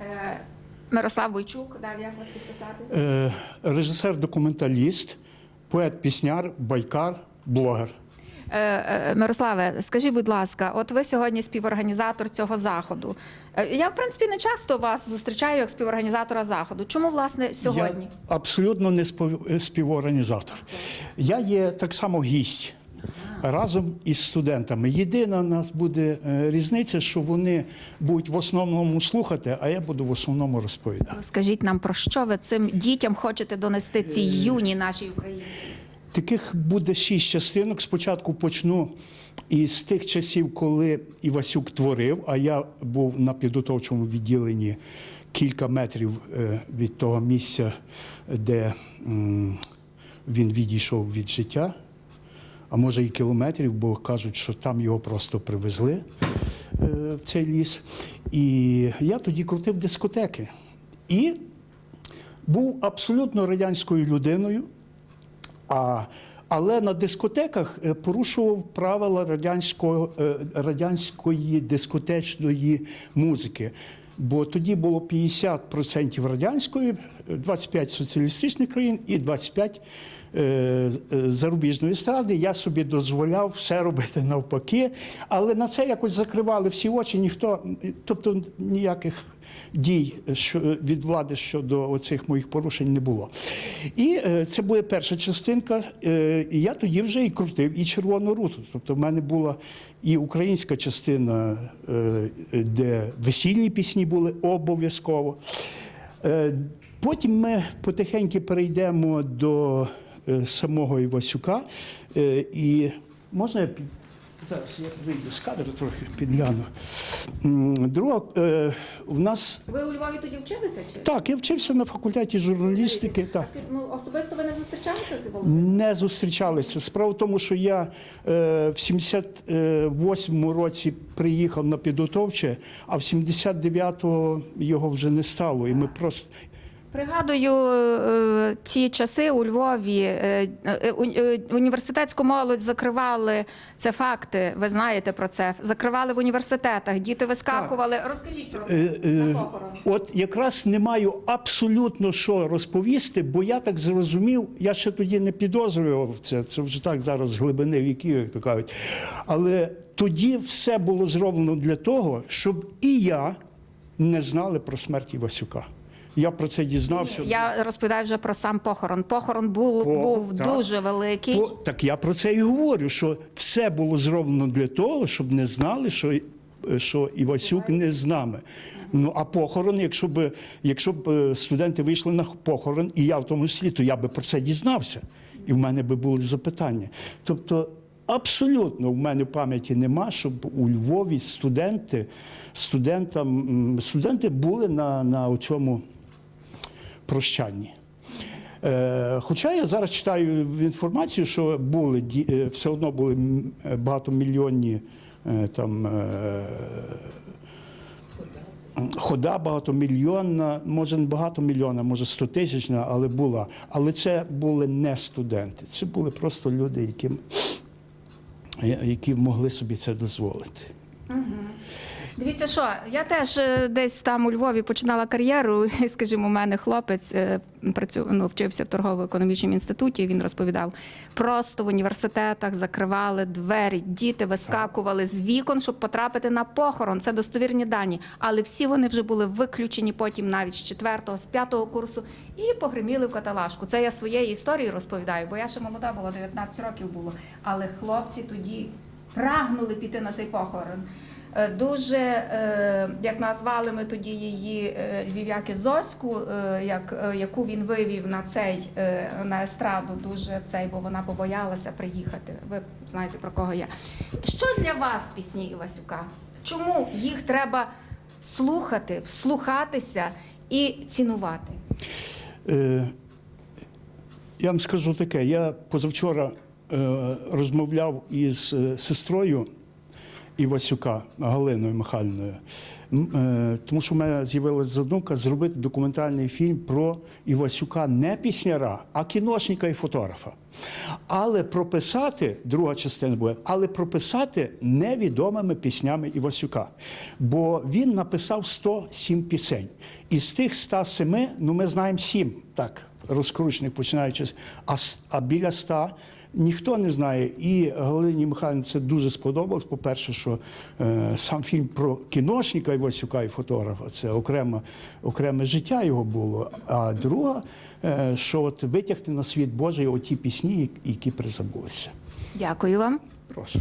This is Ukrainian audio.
Е, Мирослав Бойчук, далі як вас підписати? Е, Режисер-документаліст, поет-пісняр, байкар, блогер. Е, Мирославе, скажіть, будь ласка, от ви сьогодні співорганізатор цього заходу. Я, в принципі, не часто вас зустрічаю як співорганізатора заходу. Чому, власне, сьогодні? Я абсолютно не спів- співорганізатор. Я є так само гість разом із студентами. Єдина у нас буде е, різниця, що вони будуть в основному слухати, а я буду в основному розповідати. Розкажіть нам, про що ви цим дітям хочете донести цій юній нашій українці? Таких буде шість частинок. Спочатку почну із тих часів, коли Івасюк творив, а я був на підготовчому відділенні кілька метрів е, від того місця, де він відійшов від життя, а може і кілометрів, бо кажуть, що там його просто привезли е, в цей ліс. І я тоді крутив дискотеки. І був абсолютно радянською людиною. А, але на дискотеках е, порушував правила радянського, е, радянської дискотечної музики. Бо тоді було 50% радянської, е, 25 соціалістичних країн і 25 е, е, зарубіжної естради. Я собі дозволяв все робити навпаки. Але на це якось закривали всі очі, ніхто, тобто ніяких дій від влади щодо оцих моїх порушень не було. І е, це була перша частинка. Е, і я тоді вже і крутив і червону руту. Тобто в мене була і українська частина, е, де весільні пісні були обов'язково. Потім ми потихеньку перейдемо до самого Івасюка. І можна я. Зараз я вийду з кадру трохи підгляну. Друга, е, в нас Ви у Львові тоді вчилися? Чи так, я вчився на факультеті журналістики. Так. Ну, особисто ви не зустрічалися з Володимиром? Не зустрічалися. Справа в тому, що я е, в 78-му році приїхав на підготовче, а в 79-го його вже не стало. І ми просто Пригадую е, ті часи у Львові. е, е, е, Університетську молодь закривали. Це факти. Ви знаєте про це. Закривали в університетах. Діти вискакували. Розкажіть про це Е, е. От якраз не маю абсолютно що розповісти, бо я так зрозумів, я ще тоді не підозрював це. Це вже так зараз з глибини віків, як то кажуть. Але тоді все було зроблено для того, щоб і я не знали про смерть Івасюка. Я про це дізнався. Я розповідаю вже про сам похорон. Похорон був, По- був так. дуже великий. По- так я про це і говорю, що все було зроблено для того, щоб не знали, що, що Івасюк не з нами. Ну а похорон, якщо б, якщо б е, студенти вийшли на похорон, і я в тому числі, то я би про це дізнався. І в мене би були запитання. Тобто, абсолютно в мене пам'яті нема, щоб у Львові студенти, студентам, студенти були на, на цьому прощанні. Е, Хоча я зараз читаю інформацію, що були е, все одно були е, багатомільйонні там. Хода багатомільйонна, може не багатомільйонна, може стотисячна, але була. Але це були не студенти, це були просто люди, які, які могли собі це дозволити. Дивіться, що я теж е, десь там у Львові починала кар'єру. Скажімо, у мене хлопець е, працю, ну, вчився в торгово-економічному інституті. Він розповідав, просто в університетах закривали двері, діти вискакували з вікон, щоб потрапити на похорон. Це достовірні дані. Але всі вони вже були виключені потім навіть з четвертого, з п'ятого курсу, і погриміли в каталажку. Це я своєї історії розповідаю, бо я ще молода була, 19 років було. Але хлопці тоді прагнули піти на цей похорон. Е, Дуже, е, як назвали ми тоді її е, львів'яки Зоську, як, яку він вивів на цей на естраду, дуже цей, бо вона побоялася приїхати. Ви знаєте про кого я. Що для вас пісні Івасюка? Чому їх треба слухати, вслухатися і цінувати? Е, Я вам скажу таке: я позавчора е, розмовляв із сестрою Івасюка Галиною Михайлівною. е, тому що в мене з'явилася задумка зробити документальний фільм про Івасюка не пісняра, а кіношника і фотографа. Але прописати, друга частина буде, але прописати невідомими піснями Івасюка. Бо він написав 107 пісень. Із тих 107, ну ми знаємо 7, так, розкручених починаючи, а, а біля 100 ніхто не знає. І Галині Михайлівні це дуже сподобалось. По-перше, що е, сам фільм про кіношника Івасюка і фотографа це окреме, окреме життя його було. А друга, е, що от витягти на світ Божий оті пісні, які призабулися. Дякую вам. Прошу.